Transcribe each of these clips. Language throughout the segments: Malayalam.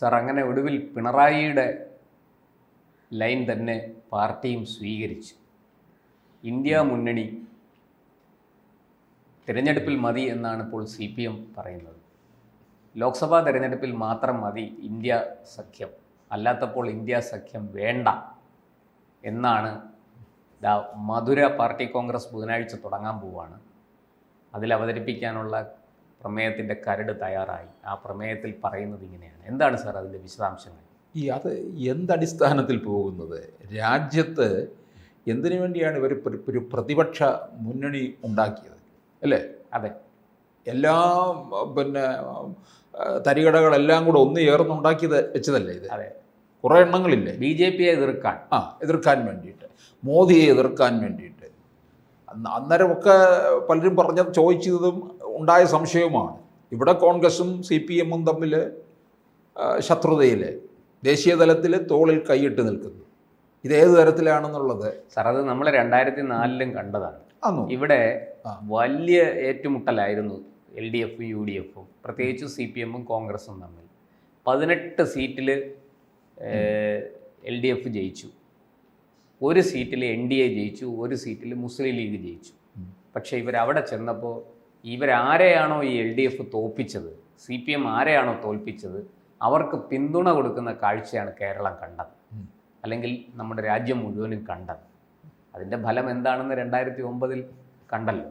സാർ അങ്ങനെ ഒടുവിൽ പിണറായിയുടെ ലൈൻ തന്നെ പാർട്ടിയും സ്വീകരിച്ചു. ഇന്ത്യ മുന്നണി തിരഞ്ഞെടുപ്പിൽ മതി എന്നാണ് ഇപ്പോൾ സി പി എം പറയുന്നത്. ലോക്സഭാ തിരഞ്ഞെടുപ്പിൽ മാത്രം മതി ഇന്ത്യ സഖ്യം. അല്ലാത്തപ്പോൾ ഇന്ത്യ സഖ്യം വേണ്ട എന്നാണ് ദാ മധുര പാർട്ടി കോൺഗ്രസ് ബുധനാഴ്ച തുടങ്ങാൻ പോവാണ്. അതിൽ അവതരിപ്പിക്കാനുള്ള പ്രമേയത്തിന്റെ കരട് തയ്യാറായി. ആ പ്രമേയത്തിൽ പറയുന്നത് ഇങ്ങനെയാണ്. എന്താണ് സാർ അതിന്റെ വിശദാംശങ്ങൾ? ഈ അത് എന്തടിസ്ഥാനത്തിൽ പോകുന്നത്? രാജ്യത്ത് എന്തിനു വേണ്ടിയാണ് ഇവർ ഒരു- പ്രതിപക്ഷ മുന്നണി ഉണ്ടാക്കിയത്? അല്ലേ? അതെ. എല്ലാ പിന്നെ തരികടകളെല്ലാം കൂടെ ഒന്ന് ചേർന്നുണ്ടാക്കിയത് വെച്ചതല്ലേ ഇത്? അതെ. കുറേ എണ്ണങ്ങളില്ലേ? ബി ജെ പിയെ എതിർക്കാൻ. ആ എതിർക്കാൻ വേണ്ടിയിട്ട്. മോദിയെ എതിർക്കാൻ വേണ്ടിയിട്ട്. അന്നേരമൊക്കെ പലരും പറഞ്ഞ ചോദിച്ചതും ഉണ്ടായ സംശയവുമാണ്. ഇവിടെ കോൺഗ്രസും സി പി എമ്മും തമ്മിൽ ശത്രുതയിൽ ദേശീയ തലത്തിൽ തോളിൽ കൈയിട്ട് നിൽക്കുന്നു. ഇത് ഏത് തരത്തിലാണെന്നുള്ളത്? സാർ അത് നമ്മൾ രണ്ടായിരത്തി നാലിലും കണ്ടതാണ് ഇവിടെ വലിയ ഏറ്റുമുട്ടലായിരുന്നു എൽ ഡി എഫും യു ഡി എഫും പ്രത്യേകിച്ച് സി പി എമ്മും കോൺഗ്രസും തമ്മിൽ. പതിനെട്ട് സീറ്റിൽ എൽ ഡി എഫ് ജയിച്ചു. ഒരു സീറ്റിൽ എൻ ഡി എ ജയിച്ചു ഒരു സീറ്റിൽ മുസ്ലിം ലീഗ് ജയിച്ചു. പക്ഷേ ഇവരവിടെ ചെന്നപ്പോൾ ഇവരാരെയാണോ ഈ എൽ ഡി എഫ് തോൽപ്പിച്ചത് സി പി എം ആരെയാണോ തോൽപ്പിച്ചത്? അവർക്ക് പിന്തുണ കൊടുക്കുന്ന കാഴ്ചയാണ് കേരളം കണ്ടത്. അല്ലെങ്കിൽ നമ്മുടെ രാജ്യം മുഴുവനും കണ്ടത്. അതിന്റെ ഫലം എന്താണെന്ന് രണ്ടായിരത്തി ഒമ്പതിൽ കണ്ടല്ലോ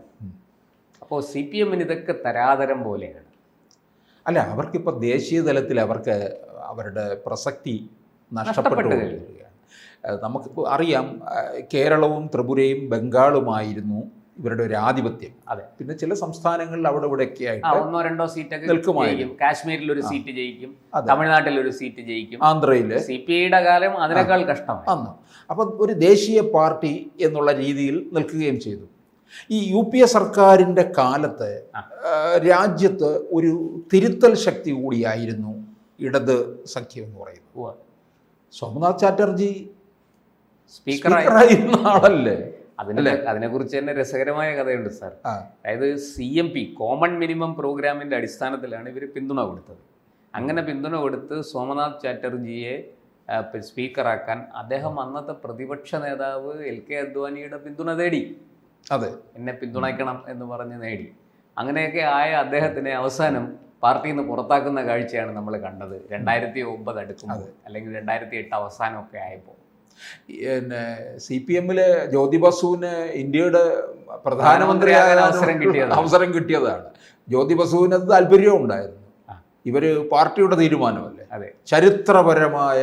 അപ്പോൾ സി പി എമ്മിന് ഇതൊക്കെ തരാതരം പോലെയാണ്. അല്ല അവർക്കിപ്പോൾ ദേശീയ തലത്തിൽ അവർക്ക് അവരുടെ പ്രസക്തി നഷ്ടപ്പെട്ടു കൊണ്ടിരിക്കുകയാണ് അറിയാം കേരളവും ത്രിപുരയും ബംഗാളുമായിരുന്നു ഇവരുടെ ഒരു ആധിപത്യം. അതെ. പിന്നെ ചില സംസ്ഥാനങ്ങളിൽ അവിടെ ഇവിടെയൊക്കെ ഒക്കെ ആയിട്ട് ഒന്നോ രണ്ടോ സീറ്റൊക്കെ നിൽക്കുമായിരിക്കും കാശ്മീരിൽ ഒരു സീറ്റ് ജയിക്കും. തമിഴ്നാട്ടിൽ ഒരു സീറ്റ് ജയിക്കും. ആന്ധ്രയിൽ സി പി ഐയുടെ കാലം അതിനേക്കാൾ കഷ്ടം അന്ന്. അപ്പം ഒരു ദേശീയ പാർട്ടി എന്നുള്ള രീതിയിൽ നിൽക്കുകയും ചെയ്തു. ഈ യു പി എ സർക്കാരിന്റെ കാലത്ത് രാജ്യത്ത് ഒരു തിരുത്തൽ ശക്തി കൂടിയായിരുന്നു ഇടത് സഖ്യം എന്ന് പറയുന്നത്. സോമനാഥ് ചാറ്റർജി സ്പീക്കറായി. സ്പീക്കറായിരുന്ന ആളല്ലേ? അതിനെ അതിനെക്കുറിച്ച് തന്നെ രസകരമായ കഥയുണ്ട് സാർ. അതായത് C M P common minimum പ്രോഗ്രാമിന്റെ അടിസ്ഥാനത്തിലാണ് ഇവർ പിന്തുണ കൊടുത്തത്. അങ്ങനെ പിന്തുണ കൊടുത്ത് സോമനാഥ് ചാറ്റർജിയെ സ്പീക്കറാക്കാൻ അദ്ദേഹം അന്നത്തെ പ്രതിപക്ഷ നേതാവ് എൽ കെ അദ്വാനിയുടെ പിന്തുണ തേടി. അതെ. എന്നെ പിന്തുണയ്ക്കണം എന്ന് പറഞ്ഞ് നേടി. അങ്ങനെയൊക്കെ ആയ അദ്ദേഹത്തിന് അവസാനം പാർട്ടിയിൽ നിന്ന് പുറത്താക്കുന്ന കാഴ്ചയാണ് നമ്മൾ കണ്ടത്. രണ്ടായിരത്തി ഒമ്പത് അടുക്കുന്നത് അല്ലെങ്കിൽ രണ്ടായിരത്തി എട്ട് അവസാനമൊക്കെ ആയപ്പോൾ. പിന്നെ സി പി എമ്മിൽ ജ്യോതി ബസുവിന് ഇന്ത്യയുടെ പ്രധാനമന്ത്രിയാകാൻ അവസരം കിട്ടിയത് അവസരം കിട്ടിയതാണ്. ജ്യോതി ബസുവിന് അത് താല്പര്യവും ഉണ്ടായിരുന്നു. ഇവർ പാർട്ടിയുടെ തീരുമാനമല്ലേ? അതെ. ചരിത്രപരമായ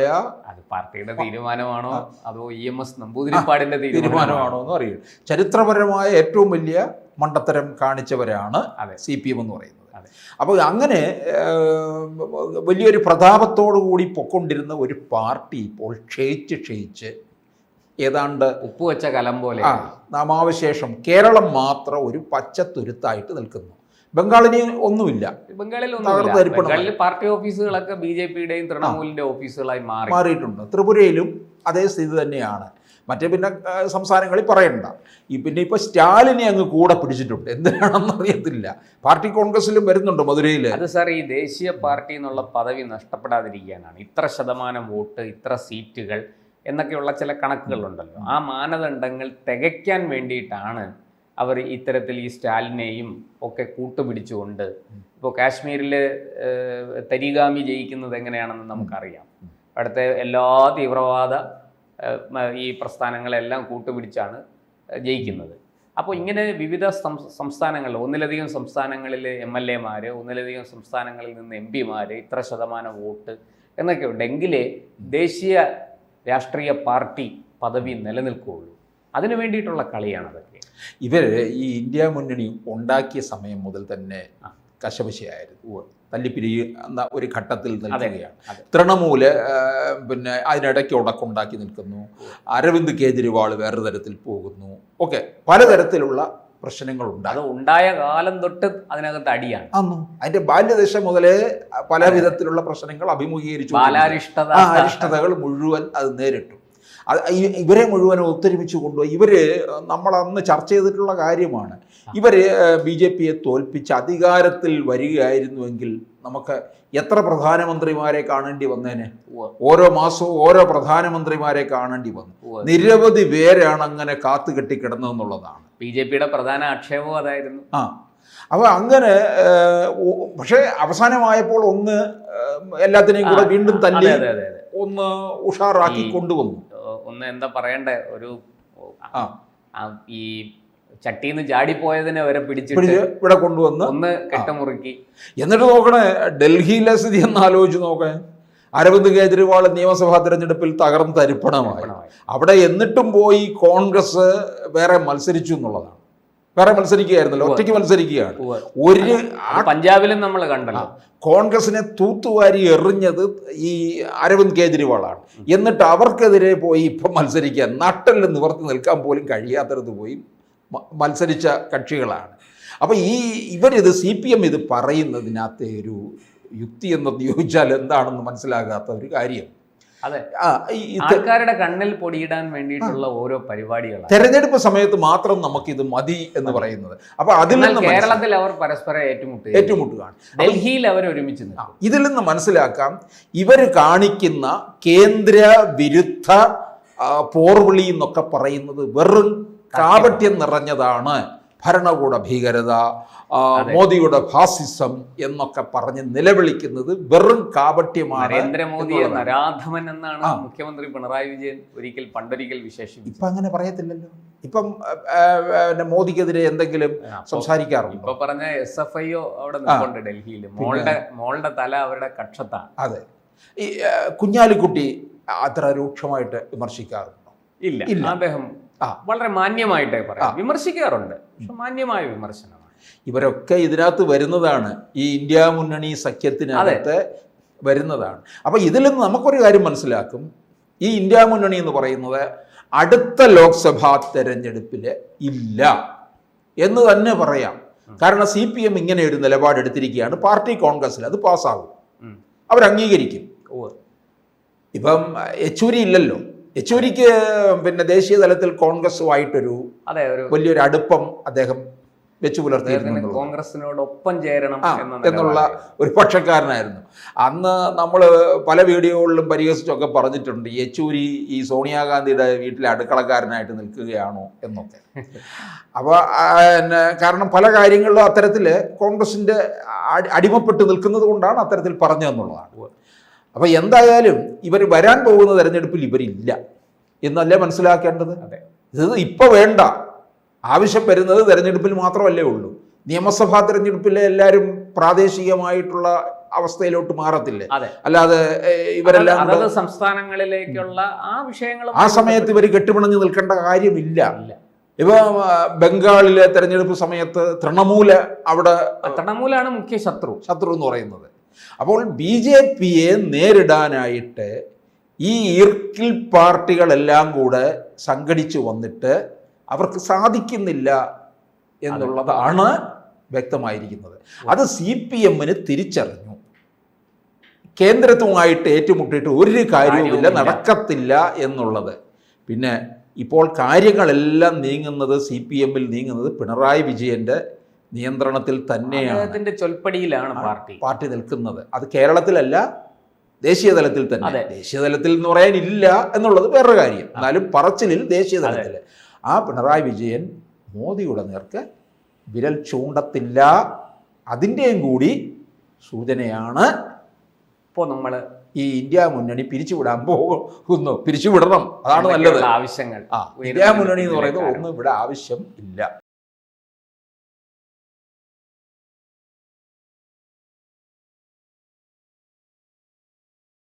അത് പാർട്ടിയുടെ തീരുമാനമാണോ അതോ ഇ എം എസ് നമ്പൂതിരിപ്പാടിന്റെ തീരുമാനമാണോ? എന്ന് അറിയില്ല. ചരിത്രപരമായ ഏറ്റവും വലിയ മണ്ടത്തരം കാണിച്ചവരാണ് അതെ. സി പി എം എന്ന് പറയുന്നത്. അപ്പോൾ അങ്ങനെ വലിയൊരു പ്രതാപത്തോടു കൂടി പൊക്കൊണ്ടിരുന്ന ഒരു പാർട്ടി ഇപ്പോൾ ക്ഷയിച്ച് ക്ഷയിച്ച് ഏതാണ്ട് ഉപ്പ് വെച്ച കലം പോലെ. ആ നാമാവശേഷം കേരളം മാത്രം ഒരു പച്ചത്തുരുത്തായിട്ട് നിൽക്കുന്നു. ബംഗാളിന് ഒന്നുമില്ല. ബംഗാളിൽ ഒന്നുമില്ല. ബംഗാളിൽ പാർട്ടി ഓഫീസുകളൊക്കെ ബി ജെ പിയുടെയും തൃണമൂലിന്റെ ഓഫീസുകളായി മാറി. മാറിയിട്ടുണ്ട്. ത്രിപുരയിലും അതേ സ്ഥിതി തന്നെയാണ്. മറ്റേ പിന്നെ സംസാരങ്ങളിൽ സംസ്ഥാനങ്ങളിൽ പറയണ്ട. ഈ പിന്നെ ഇപ്പോൾ സ്റ്റാലിനെ അങ്ങ് കൂടെ പിടിച്ചിട്ടുണ്ട്. എന്തിനാണെന്ന് അറിയത്തില്ല. പാർട്ടി കോൺഗ്രസിലും വരുന്നുണ്ട് മധുരയിൽ അത് സാർ ഈ ദേശീയ പാർട്ടി എന്നുള്ള പദവി നഷ്ടപ്പെടാതിരിക്കാനാണ്. ഇത്ര ശതമാനം വോട്ട് ഇത്ര സീറ്റുകൾ എന്നൊക്കെയുള്ള ചില കണക്കുകളുണ്ടല്ലോ. ആ മാനദണ്ഡങ്ങൾ തികയ്ക്കാൻ വേണ്ടിയിട്ടാണ് അവർ ഇത്തരത്തിൽ ഈ സ്റ്റാലിനെയും ഒക്കെ കൂട്ടുപിടിച്ചുകൊണ്ട് ഇപ്പോൾ കാശ്മീരിൽ തരിഗാമി ജയിക്കുന്നത് എങ്ങനെയാണെന്ന് നമുക്കറിയാം. അവിടുത്തെ എല്ലാ തീവ്രവാദ ഈ പ്രസ്ഥാനങ്ങളെല്ലാം കൂട്ടുപിടിച്ചാണ് ജയിക്കുന്നത്. അപ്പോൾ ഇങ്ങനെ വിവിധ സംസ്ഥാനങ്ങളിൽ ഒന്നിലധികം സംസ്ഥാനങ്ങളിൽ എം എൽ എമാർ ഒന്നിലധികം സംസ്ഥാനങ്ങളിൽ നിന്ന് എം പിമാർ ഇത്ര ശതമാനം വോട്ട് എന്നൊക്കെ ഉണ്ടെങ്കിൽ ദേശീയ രാഷ്ട്രീയ പാർട്ടി പദവി നിലനിൽക്കുകയുള്ളൂ. അതിനു വേണ്ടിയിട്ടുള്ള കളിയാണ് അതൊക്കെ. ഇവർ ഈ ഇന്ത്യ മുന്നണി ഉണ്ടാക്കിയ സമയം മുതൽ തന്നെ. കശപശയായിരുന്നു. തല്ലിപ്പിരി എന്ന ഒരു ഘട്ടത്തിൽ നിൽക്കുകയാണ്. തൃണമൂൽ പിന്നെ അതിനിടയ്ക്ക് ഉടക്കുണ്ടാക്കി നിൽക്കുന്നു. അരവിന്ദ് കേജ്രിവാൾ വേറെ തരത്തിൽ പോകുന്നു. ഓക്കെ പലതരത്തിലുള്ള പ്രശ്നങ്ങളുണ്ട്. അത് ഉണ്ടായ കാലം തൊട്ട് അതിനകത്ത് അടിയാണ്. അന്നു. അതിന്റെ ബാല്യദശ മുതലേ പല വിധത്തിലുള്ള പ്രശ്നങ്ങൾ അഭിമുഖീകരിച്ചു അരിഷ്ടതകൾ മുഴുവൻ അത് നേരിട്ടു. അത് ഇവരെ മുഴുവനും ഒത്തൊരുമിച്ച് കൊണ്ടുപോയി. ഇവർ നമ്മൾ അന്ന് ചർച്ച ചെയ്തിട്ടുള്ള കാര്യമാണ്. ഇവർ ബി ജെ പിയെ തോൽപ്പിച്ച് അധികാരത്തിൽ വരികയായിരുന്നുവെങ്കിൽ നമുക്ക് എത്ര പ്രധാനമന്ത്രിമാരെ കാണേണ്ടി വന്നേനെ? ഓരോ മാസവും ഓരോ പ്രധാനമന്ത്രിമാരെ കാണേണ്ടി വന്നു. നിരവധി പേരാണ് അങ്ങനെ കാത്തു കെട്ടിക്കിടന്നതെന്നുള്ളതാണ്. ബി ജെ പിയുടെ പ്രധാന ആക്ഷേപവും അതായിരുന്നു. ആ. അപ്പോൾ അങ്ങനെ പക്ഷേ അവസാനമായപ്പോൾ ഒന്ന് എല്ലാത്തിനെയും കൂടെ വീണ്ടും തന്നെ ഒന്ന് ഉഷാറാക്കി കൊണ്ടുവന്നു. ഒന്ന് എന്താ പറയണ്ടേ? ഒരു ആ, ഈ ചട്ടിന്ന് ചാടിപ്പോയതിനെ വരെ പിടിച്ചിട്ട് പിടിച്ച് ഇവിടെ കൊണ്ടുവന്ന് ഒന്ന് കെട്ടമുറുക്കി. എന്നിട്ട് നോക്കണേ ഡൽഹിയിലെ സ്ഥിതി എന്ന് ആലോചിച്ച് നോക്കേ. അരവിന്ദ് കേജ്രിവാൾ നിയമസഭാ തെരഞ്ഞെടുപ്പിൽ തകർന്ന് തരിപ്പണമായി. അവിടെ എന്നിട്ടും പോയി കോൺഗ്രസ് വേറെ മത്സരിച്ചു എന്നുള്ളതാണ്. വേറെ മത്സരിക്കുകയായിരുന്നല്ലോ ഒറ്റയ്ക്ക് മത്സരിക്കുകയാണ്. ഒരു പഞ്ചാബിലും നമ്മൾ കണ്ടല്ലോ. കോൺഗ്രസിനെ തൂത്തുവാരി എറിഞ്ഞത് ഈ അരവിന്ദ് കേജ്രിവാളാണ്. എന്നിട്ട് അവർക്കെതിരെ പോയി ഇപ്പം മത്സരിക്കാൻ നട്ടലിൽ നിവർത്തി നിൽക്കാൻ പോലും കഴിയാത്തടത്ത് പോയി മത്സരിച്ച കക്ഷികളാണ്. അപ്പോൾ ഈ ഇവരിത് സി പി എം ഇത് പറയുന്നതിനകത്തെ ഒരു യുക്തി എന്ന് ചോദിച്ചാൽ എന്താണെന്ന് മനസ്സിലാകാത്ത ഒരു കാര്യം. അതെ. ആൾക്കാരുടെ കണ്ണിൽ പൊടിയിടാൻ വേണ്ടിയിട്ടുള്ള ഓരോ പരിപാടികളാണ്. തെരഞ്ഞെടുപ്പ് സമയത്ത് മാത്രം നമുക്കിത് മതി എന്ന് പറയുന്നത്. അപ്പൊ അതിൽ നിന്ന് കേരളത്തിൽ അവർ പരസ്പരം ഏറ്റുമുട്ടുക ഏറ്റുമുട്ടുകയാണ്. ഡൽഹിയിൽ അവർ ഒരുമിച്ച് ഇതിൽ നിന്ന് മനസ്സിലാക്കാം ഇവർ കാണിക്കുന്ന കേന്ദ്ര വിരുദ്ധ പോർവിളി എന്നൊക്കെ പറയുന്നത് വെറും കാപട്യം നിറഞ്ഞതാണ് ഭരണകൂട ഭീകരത മോദിയുടെ ഫാസിസം എന്നൊക്കെ പറഞ്ഞ് നിലവിളിക്കുന്നത് വെറും കാപട്യമാണ് നരേന്ദ്രമോദി. നരാധമൻ എന്നാണ് മുഖ്യമന്ത്രി പിണറായി വിജയൻ ഒരിക്കൽ പണ്ടൊരിക്കൽ വിശേഷിപ്പിച്ചു ഇപ്പൊ അങ്ങനെ പറയത്തില്ലല്ലോ. ഇപ്പം പിന്നെ മോദിക്കെതിരെ എന്തെങ്കിലും സംസാരിക്കാറുണ്ട്? ഇപ്പൊ പറഞ്ഞ എസ് എഫ് ഐ ഒ അവിടെ നിൽപ്പുണ്ട് ഡൽഹിയിൽ മോളുടെ മോളുടെ തല അവരുടെ കക്ഷത്താണ്. അതെ. ഈ കുഞ്ഞാലിക്കുട്ടി അത്ര രൂക്ഷമായിട്ട് വിമർശിക്കാറുണ്ടോ? ഇല്ല. ഇല്ല. അദ്ദേഹം. വളരെ മാന്യമായിട്ടേ പറയാം. വിമർശിക്കാറുണ്ട്. പക്ഷെ മാന്യമായ വിമർശനമാണ്. ഇവരൊക്കെ ഇതിനകത്ത് വരുന്നതാണ്. ഈ ഇന്ത്യ മുന്നണി സഖ്യത്തിനകത്ത് വരുന്നതാണ്. അപ്പോൾ ഇതിൽ നിന്ന് നമുക്കൊരു കാര്യം മനസ്സിലാക്കും. ഈ ഇന്ത്യ മുന്നണി എന്ന് പറയുന്നത് അടുത്ത ലോക്സഭാ തെരഞ്ഞെടുപ്പിൽ ഇല്ല എന്ന് തന്നെ പറയാം. കാരണം സി പി എം ഇങ്ങനെ ഒരു നിലപാടെടുത്തിരിക്കുകയാണ് പാർട്ടി കോൺഗ്രസ്സിൽ അത് പാസ്സാകും. അംഗീകരിക്കും. ഇപ്പം യെച്ചൂരി ഇല്ലല്ലോ. യെച്ചൂരിക്ക് പിന്നെ ദേശീയ തലത്തിൽ കോൺഗ്രസുമായിട്ടൊരു അതെ ഒരു വലിയൊരു അടുപ്പം അദ്ദേഹം വെച്ചു പുലർത്തിയിരുന്നു കോൺഗ്രസിനോടൊപ്പം ചേരണം എന്നുള്ള ഒരു പക്ഷക്കാരനായിരുന്നു. അന്ന് നമ്മൾ പല വീഡിയോകളിലും പരിഹസിച്ചൊക്കെ പറഞ്ഞിട്ടുണ്ട് യെച്ചൂരി ഈ സോണിയാഗാന്ധിയുടെ വീട്ടിലെ അടുക്കളക്കാരനായിട്ട് നിൽക്കുകയാണോ എന്നൊക്കെ. അപ്പോൾ കാരണം പല കാര്യങ്ങളിലും അത്തരത്തിൽ കോൺഗ്രസിന്റെ അടി- അടിമപ്പെട്ട് നിൽക്കുന്നത് കൊണ്ടാണ് അത്തരത്തിൽ പറഞ്ഞതെന്നുള്ളതാണ്. അപ്പോൾ എന്തായാലും ഇവർ വരാൻ പോകുന്ന തെരഞ്ഞെടുപ്പിൽ ഇവരില്ല എന്നല്ലേ മനസ്സിലാക്കേണ്ടത്? അതെ. ഇത് ഇപ്പോൾ വേണ്ട. ആവശ്യം വരുന്നത് തെരഞ്ഞെടുപ്പിൽ മാത്രമല്ലേ ഉള്ളൂ. നിയമസഭാ തെരഞ്ഞെടുപ്പിൽ എല്ലാവരും പ്രാദേശികമായിട്ടുള്ള അവസ്ഥയിലോട്ട് മാറത്തില്ലേ? അല്ലാതെ ഇവരെല്ലാം സംസ്ഥാനങ്ങളിലേക്കുള്ള ആ വിഷയങ്ങൾ ആ സമയത്ത് ഇവർ കെട്ടുപിണഞ്ഞു നിൽക്കേണ്ട കാര്യമില്ല. ഇപ്പൊ ബംഗാളിലെ തെരഞ്ഞെടുപ്പ് സമയത്ത് തൃണമൂൽ അവിടെ തൃണമൂലാണ് മുഖ്യ ശത്രു. ശത്രു എന്ന് പറയുന്നത്. അപ്പോൾ ബി ജെ പിയെ നേരിടാനായിട്ട് ഈ ഇർക്കിൽ പാർട്ടികളെല്ലാം കൂടെ സംഘടിച്ചു വന്നിട്ട് അവർക്ക് സാധിക്കുന്നില്ല എന്നുള്ളതാണ് വ്യക്തമായിരിക്കുന്നത്. അത് സി പി എമ്മിന് തിരിച്ചറിഞ്ഞു. കേന്ദ്രത്തുമായിട്ട് ഏറ്റുമുട്ടിയിട്ട് ഒരു കാര്യവുമില്ല. നടക്കത്തില്ല എന്നുള്ളത്. പിന്നെ ഇപ്പോൾ കാര്യങ്ങളെല്ലാം നീങ്ങുന്നത് സി പി എമ്മിൽ നീങ്ങുന്നത് പിണറായി വിജയന്റെ നിയന്ത്രണത്തിൽ തന്നെയാണ് അദ്ദേഹത്തിന്റെ ചൊൽപ്പടിയിലാണ് പാർട്ടി. പാർട്ടി നിൽക്കുന്നത്. അത് കേരളത്തിലല്ല ദേശീയ തലത്തിൽ തന്നെ. ദേശീയ തലത്തിൽ എന്ന് പറയാനില്ല എന്നുള്ളത് വേറൊരു കാര്യം. എന്നാലും പറച്ചിലിൽ ദേശീയ തലത്തിൽ ആ പിണറായി വിജയൻ മോദിയുടെ നേർക്ക് വിരൽ ചൂണ്ടത്തില്ല. അതിന്റെയും കൂടി സൂചനയാണ് ഇപ്പോൾ നമ്മൾ ഈ ഇന്ത്യ മുന്നണി പിരിച്ചുവിടാൻ പോകുന്നു. പിരിച്ചുവിടണം. അതാണ് നല്ലത്. ആവശ്യങ്ങൾ ആ ഇന്ത്യ മുന്നണി എന്ന് പറയുന്നത് ഒന്നും ഇവിടെ ആവശ്യം ഇല്ല.